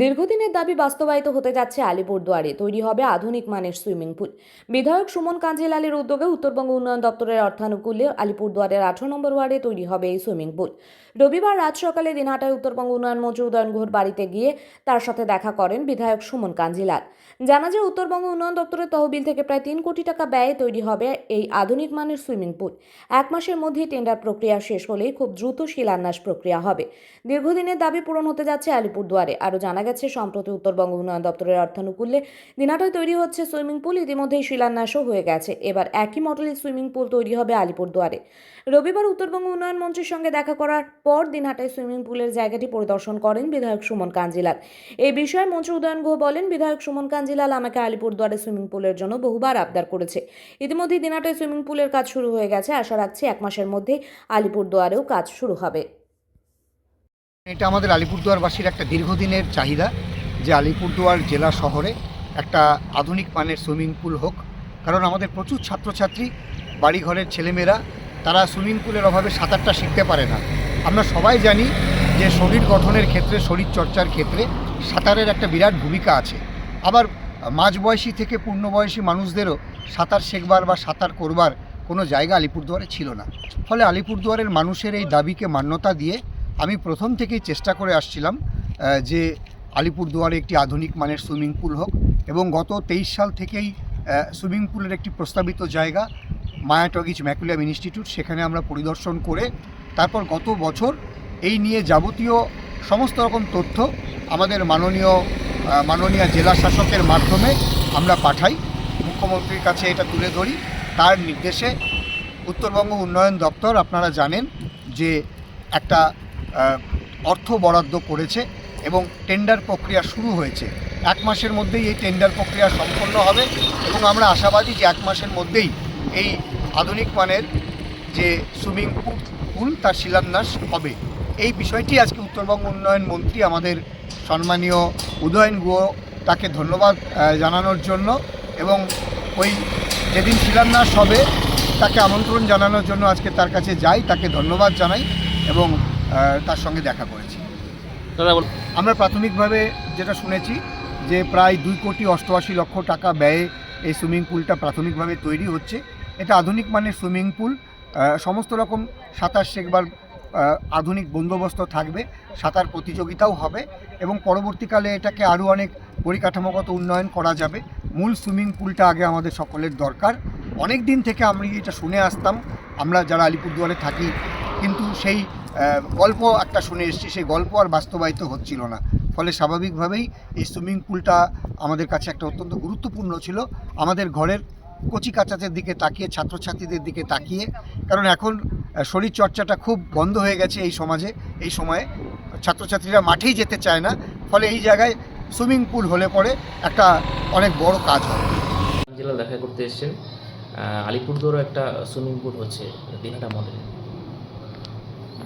দীর্ঘদিনের দাবি বাস্তবায়িত হতে যাচ্ছে আলিপুরদুয়ারে। তৈরি হবে আধুনিক মানের সুইমিং পুল। বিধায়ক সুমন কাঞ্জিলালের উদ্যোগে উত্তরবঙ্গ উন্নয়ন দপ্তরের অর্থানুকূল্যে আলিপুরদুয়ারের আঠারো নম্বর ওয়ার্ডে তৈরি হবে এই সুইমিং পুল। রবিবার রাত সকালে দিনহাটায় উত্তরবঙ্গ উন্নয়ন মন্ত্রী উদয়ন গুহর বাড়িতে গিয়ে তার সাথে দেখা করেন বিধায়ক সুমন কাঞ্জিলাল। জানা যায়, উত্তরবঙ্গ উন্নয়ন দপ্তরের তহবিল থেকে প্রায় তিন কোটি টাকা ব্যয়ে তৈরি হবে এই আধুনিক মানের সুইমিং পুল। এক মাসের মধ্যেই টেন্ডার প্রক্রিয়া শেষ হলেই খুব দ্রুত শিলান্যাস প্রক্রিয়া হবে। দীর্ঘদিনের দাবি পূরণ হতে যাচ্ছে আলিপুরদুয়ারে। আরও জানা গেছে। সম্প্রতি উত্তরবঙ্গ উন্নয়ন দপ্তরের অর্থানুকূল্যে দিনাটায় তৈরি হচ্ছে সুইমিং পুল, ইতিমধ্যেই শিলান্যাসও হয়ে গেছে। এবার একই মডেলের সুইমিং পুল তৈরি হবে আলিপুরদুয়ারে। রবিবার উত্তরবঙ্গ উন্নয়ন মন্ত্রীর সঙ্গে দেখা করার পর দিনহাটায় সুইমিং পুলের জায়গাটি পরিদর্শন করেন বিধায়ক সুমন কাঞ্জিলাল। এই বিষয়ে মন্ত্রী উদয়ন গুহ বলেন, বিধায়ক সুমন কাঞ্জিলাল আমাকে আলিপুরদুয়ারে সুইমিং পুলের জন্য বহুবার আবদার করেছে। ইতিমধ্যেই দিনাটায় সুইমিং পুলের কাজ শুরু হয়ে গেছে। আশা রাখছি এক মাসের মধ্যেই আলিপুরদুয়ারেও কাজ শুরু হবে। এটা আমাদের আলিপুরদুয়ারবাসীর একটা দীর্ঘদিনের চাহিদা যে আলিপুরদুয়ার জেলা শহরে একটা আধুনিক মানের সুইমিং পুল হোক। কারণ আমাদের প্রচুর ছাত্রছাত্রী, বাড়িঘরের ছেলেমেয়েরা, তারা সুইমিং পুলের অভাবে সাঁতারটা শিখতে পারে না। আমরা সবাই জানি যে শরীর গঠনের ক্ষেত্রে, শরীর চর্চার ক্ষেত্রে সাঁতারের একটা বিরাট ভূমিকা আছে। আবার মাঝবয়সী থেকে পূর্ণবয়সী মানুষদেরও সাঁতার শেখবার বা সাঁতার করবার কোনো জায়গা আলিপুরদুয়ারে ছিল না। ফলে আলিপুরদুয়ারের মানুষের এই দাবিকে মান্যতা দিয়ে আমি প্রথম থেকেই চেষ্টা করে আসছিলাম যে আলিপুরদুয়ারে একটি আধুনিক মানের সুইমিং পুল হোক এবং গত তেইশ সাল থেকেই সুইমিং পুলের একটি প্রস্তাবিত জায়গা মায়াটগিজ ম্যাকুলিয়াম ইনস্টিটিউট, সেখানে আমরা পরিদর্শন করে তারপর গত বছর এই নিয়ে যাবতীয় সমস্ত রকম তথ্য আমাদের মাননীয় মাননীয় জেলা শাসকের মাধ্যমে আমরা পাঠাই। মুখ্যমন্ত্রীর কাছে এটা তুলে ধরি। তার নির্দেশে উত্তরবঙ্গ উন্নয়ন দপ্তর আপনারা জানেন যে একটা অর্থ বরাদ্দ করেছে এবং টেন্ডার প্রক্রিয়া শুরু হয়েছে। এক মাসের মধ্যেই এই টেন্ডার প্রক্রিয়া সম্পন্ন হবে এবং আমরা আশাবাদী যে এক মাসের মধ্যেই এই আধুনিক মানের যে সুইমিং পুল পুল তার শিলান্যাস হবে। এই বিষয়টি আজকে উত্তরবঙ্গ উন্নয়ন মন্ত্রী আমাদের সম্মানীয় উদয়ন গুহ তাকে ধন্যবাদ জানানোর জন্য এবং ওই যেদিন শিলান্যাস হবে তাকে আমন্ত্রণ জানানোর জন্য আজকে তার কাছে যাই, তাকে ধন্যবাদ জানাই এবং তার সঙ্গে দেখা করেছি। আমরা প্রাথমিকভাবে যেটা শুনেছি যে প্রায় দুই কোটি অষ্টআশি লক্ষ টাকা ব্যয়ে এই সুইমিং পুলটা প্রাথমিকভাবে তৈরি হচ্ছে। এটা আধুনিক মানের সুইমিং পুল। সমস্ত রকম সাঁতার শেখবার আধুনিক বন্দোবস্ত থাকবে সাঁতার প্রতিযোগিতাও হবে এবং পরবর্তীকালে এটাকে আরও অনেক পরিকাঠামোগত উন্নয়ন করা যাবে। মূল সুইমিং পুলটা আগে আমাদের সকলের দরকার। অনেক দিন থেকে আমরা এটা শুনে আসতাম। আমরা যারা আলিপুরদুয়ারে থাকি কিন্তু সেই গল্প একটা শুনে এসেছি। সেই গল্প আর বাস্তবায়িত হচ্ছিল না। ফলে স্বাভাবিকভাবেই এই সুইমিং পুলটা আমাদের কাছে একটা অত্যন্ত গুরুত্বপূর্ণ ছিল। আমাদের ঘরের কচি কাচাদের দিকে তাকিয়ে ছাত্রছাত্রীদের দিকে তাকিয়ে কারণ এখন আহ, শরীর চর্চাটা খুব বন্ধ হয়ে গেছে এই সমাজে। এই সময়ে ছাত্রছাত্রীরা মাঠেই যেতে চায় না। ফলে এই জায়গায় সুইমিং পুল হলে পরে একটা অনেক বড় কাজ হয়। জেলা দেখা করতে এসেছেন। আলিপুরদুয়ারও একটা সুইমিং পুল হচ্ছে দিনহাটা মডেল।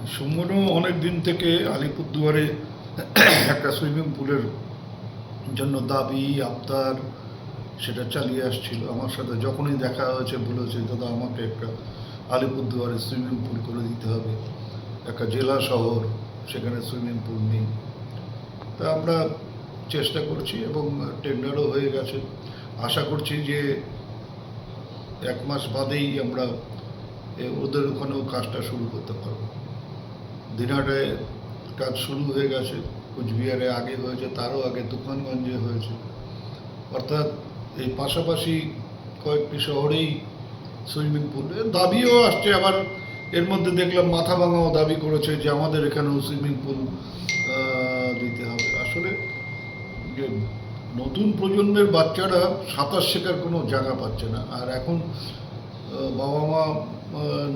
সুমনও অনেক দিন থেকে আলিপুরদুয়ারে একটা সুইমিং পুলের জন্য দাবি, আবদার সেটা চালিয়ে আসছিল। আমার সাথে যখনই দেখা হয়েছে, বলেছে, দাদা, আমাকে একটা আলিপুরদুয়ারে সুইমিং পুল করে দিতে হবে। একটা জেলা শহর, সেখানে সুইমিং পুল নেই। তা আমরা চেষ্টা করছি এবং টেন্ডারও হয়ে গেছে। আশা করছি যে এক মাস বাদেই আমরা ওদের ওখানেও কাজটা শুরু করতে পারব। দিনাটায় কাজ শুরু হয়ে গেছে, কুচবিহারে আগে হয়েছে, তারও আগে তুফানগঞ্জে হয়েছে। অর্থাৎ এই পাশাপাশি কয়েকটি শহরেই সুইমিং পুল। দাবিও আসছে, আবার এর মধ্যে দেখলাম মাথা ভাঙাও দাবি করেছে যে আমাদের এখানেও সুইমিং পুল দিতে হবে। আসলে যে নতুন প্রজন্মের বাচ্চারা সাঁতার শেখার কোনো জায়গা পাচ্ছে না। আর এখন বাবা মা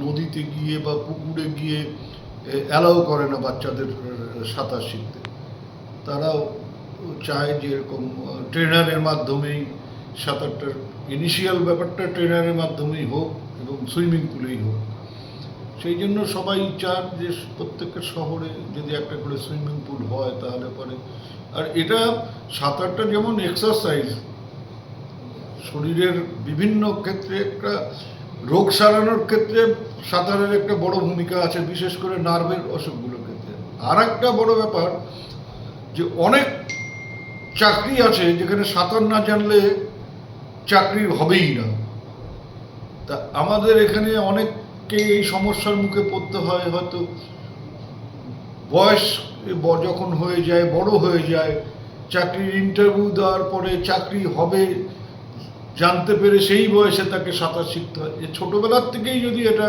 নদীতে গিয়ে বা পুকুরে গিয়ে অ্যালাউ করে না বাচ্চাদের সাঁতার শিখতে। তারাও চায় যে এরকম ট্রেনারের মাধ্যমেই সাঁতারটার ইনিশিয়াল ব্যাপারটা ট্রেনারের মাধ্যমেই হোক এবং সুইমিং পুলেই হোক। সেই জন্য সবাই চান যে প্রত্যেকটা শহরে যদি একটা করে সুইমিং পুল হয় তাহলে পরে, আর এটা সাঁতারটা যেমন এক্সারসাইজ শরীরের বিভিন্ন ক্ষেত্রে একটা রোগ সারানোর ক্ষেত্রে সাঁতারের একটা বড় ভূমিকা আছে, বিশেষ করে নার্ভের অসুখগুলোর ক্ষেত্রে। আর একটা বড় ব্যাপার যে অনেক চাকরি আছে যেখানে সাঁতার না জানলে চাকরি হবেই না। তা আমাদের এখানে অনেককে এই সমস্যার মুখে পড়তে হয়, হয়তো বয়স যখন হয়ে যায়, বড় হয়ে যায়, চাকরির ইন্টারভিউ দেওয়ার পরে চাকরি হবে জানতে পেরে সেই বয়সে তাকে সাঁতার শিখতে হয়। এ ছোটোবেলার থেকেই যদি এটা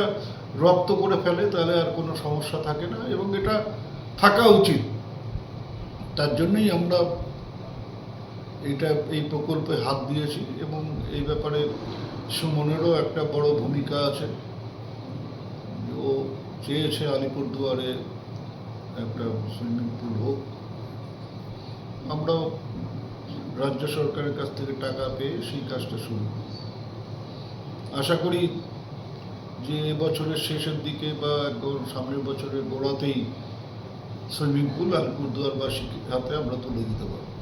রপ্ত করে ফেলে, তাহলে আর কোনো সমস্যা থাকে না এবং এটা থাকা উচিত। তার জন্যই আমরা এটা এই প্রকল্পে হাত দিয়েছি এবং এই ব্যাপারে সুমনেরও একটা বড় ভূমিকা আছে। ও চেয়েছে আলিপুরদুয়ারে একটা সুইমিং পুল হোক। আমরাও রাজ্য সরকারের কাছ থেকে টাকা পেয়ে সেই কাজটা শুরু। আশা করি যে বছরের শেষের দিকে বা সামনের বছরের গোড়াতেই সুইমিং পুল আর আলিপুরদুয়ারবাসীর হাতে আমরা তুলে দিতে পারব